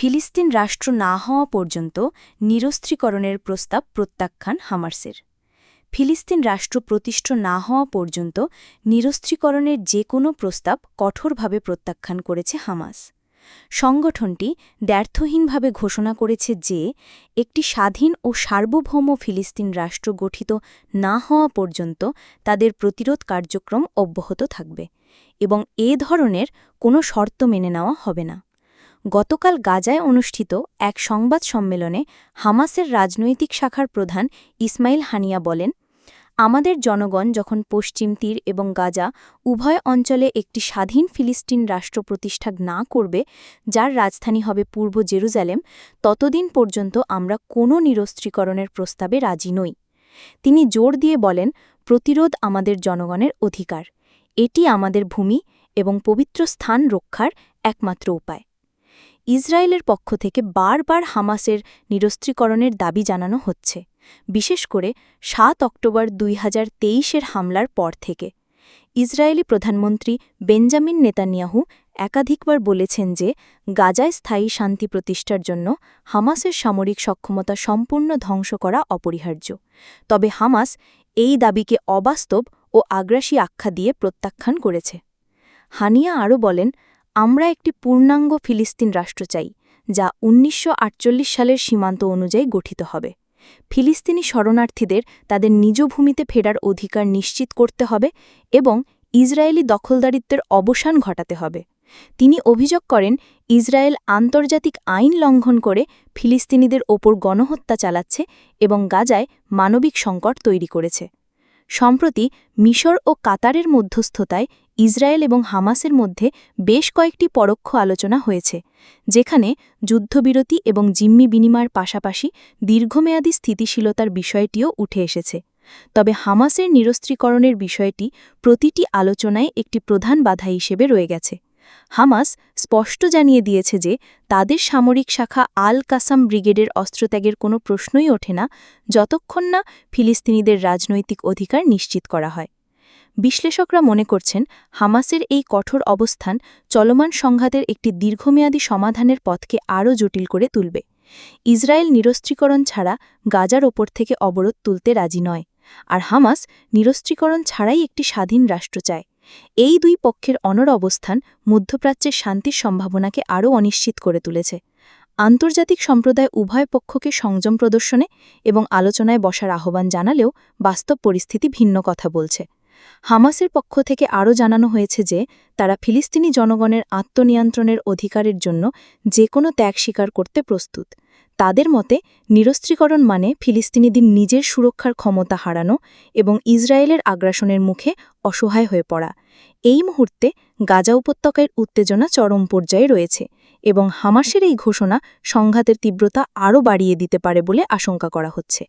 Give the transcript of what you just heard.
ফিলিস্তিন রাষ্ট্র না হওয়া পর্যন্ত নিরস্ত্রীকরণের প্রস্তাব প্রত্যাখ্যান হামার্সের। ফিলিস্তিন রাষ্ট্র প্রতিষ্ঠ না হওয়া পর্যন্ত নিরস্ত্রীকরণের যে কোনো প্রস্তাব কঠোরভাবে প্রত্যাখ্যান করেছে হামাস। সংগঠনটি দ্ব্যর্থহীনভাবে ঘোষণা করেছে যে, একটি স্বাধীন ও সার্বভৌম ফিলিস্তিন রাষ্ট্র গঠিত না হওয়া পর্যন্ত তাদের প্রতিরোধ কার্যক্রম অব্যাহত থাকবে এবং এ ধরনের কোনো শর্ত মেনে নেওয়া হবে না। গতকাল গাজায় অনুষ্ঠিত এক সংবাদ সম্মেলনে হামাসের রাজনৈতিক শাখার প্রধান ইসমাইল হানিয়া বলেন, আমাদের জনগণ যখন পশ্চিম তীর এবং গাজা উভয় অঞ্চলে একটি স্বাধীন ফিলিস্তিন রাষ্ট্র প্রতিষ্ঠা না করবে, যার রাজধানী হবে পূর্ব জেরুজালেম, ততদিন পর্যন্ত আমরা কোনো নিরস্ত্রীকরণের প্রস্তাবে রাজি নই। তিনি জোর দিয়ে বলেন, প্রতিরোধ আমাদের জনগণের অধিকার। এটি আমাদের ভূমি এবং পবিত্র স্থান রক্ষার একমাত্র উপায়। ইসরায়েলের পক্ষ থেকে বারবার হামাসের নিরস্ত্রীকরণের দাবি জানানো হচ্ছে, বিশেষ করে সাত অক্টোবর দুই হাজার হামলার পর থেকে। ইসরায়েলি প্রধানমন্ত্রী বেঞ্জামিন নেতানিয়াহু একাধিকবার বলেছেন যে, গাজায় স্থায়ী শান্তি প্রতিষ্ঠার জন্য হামাসের সামরিক সক্ষমতা সম্পূর্ণ ধ্বংস করা অপরিহার্য। তবে হামাস এই দাবিকে অবাস্তব ও আগ্রাসী আখ্যা দিয়ে প্রত্যাখ্যান করেছে। হানিয়া আরও বলেন আমরা একটি পূর্ণাঙ্গ ফিলিস্তিন রাষ্ট্র চাই, যা উনিশশো আটচল্লিশ সালের সীমান্ত অনুযায়ী গঠিত হবে। ফিলিস্তিনি শরণার্থীদের তাদের নিজ ভূমিতে ফেরার অধিকার নিশ্চিত করতে হবে এবং ইসরায়েলি দখলদারিত্বের অবসান ঘটাতে হবে। তিনি অভিযোগ করেন, ইসরায়েল আন্তর্জাতিক আইন লঙ্ঘন করে ফিলিস্তিনিদের ওপর গণহত্যা চালাচ্ছে এবং গাজায় মানবিক সংকট তৈরি করেছে। সম্প্রতি মিশর ও কাতারের মধ্যস্থতায় ইসরায়েল এবং হামাসের মধ্যে বেশ কয়েকটি পরোক্ষ আলোচনা হয়েছে, যেখানে যুদ্ধবিরতি এবং জিম্মি বিনিময়ের পাশাপাশি দীর্ঘমেয়াদী স্থিতিশীলতার বিষয়টিও উঠে এসেছে। তবে হামাসের নিরস্ত্রীকরণের বিষয়টি প্রতিটি আলোচনায় একটি প্রধান বাধা হিসেবে রয়ে গেছে। হামাস স্পষ্ট জানিয়ে দিয়েছে যে তাদের সামরিক শাখা আল কাসাম ব্রিগেডের অস্ত্রত্যাগের কোনো প্রশ্নই ওঠে না যতক্ষণ না ফিলিস্তিনিদের রাজনৈতিক অধিকার নিশ্চিত করা হয়। বিশ্লেষকরা মনে করছেন, হামাসের এই কঠোর অবস্থান চলমান সংঘাতের একটি দীর্ঘমেয়াদী সমাধানের পথকে আরও জটিল করে তুলবে। ইসরায়েল নিরস্ত্রীকরণ ছাড়া গাজার ওপর থেকে অবরোধ তুলতে রাজি নয়, আর হামাস নিরস্ত্রীকরণ ছাড়াই একটি স্বাধীন রাষ্ট্র চায়। এই দুই পক্ষের অনর অবস্থান মধ্যপ্রাচ্যের শান্তির সম্ভাবনাকে আরও অনিশ্চিত করে তুলেছে। আন্তর্জাতিক সম্প্রদায় উভয় পক্ষকে সংযম প্রদর্শনে এবং আলোচনায় বসার আহ্বান জানালেও বাস্তব পরিস্থিতি ভিন্ন কথা বলছে। হামাসের পক্ষ থেকে আরও জানানো হয়েছে যে, তারা ফিলিস্তিনি জনগণের আত্মনিয়ন্ত্রণের অধিকারের জন্য যে কোনো ত্যাগ স্বীকার করতে প্রস্তুত। তাদের মতে, নিরস্ত্রীকরণ মানে ফিলিস্তিনিদের নিজের সুরক্ষার ক্ষমতা হারানো এবং ইসরায়েলের আগ্রাসনের মুখে অসহায় হয়ে পড়া। এই মুহূর্তে গাজা উপত্যকার উত্তেজনা চরম পর্যায়ে রয়েছে এবং হামাসের এই ঘোষণা সংঘাতের তীব্রতা আরও বাড়িয়ে দিতে পারে বলে আশঙ্কা করা হচ্ছে।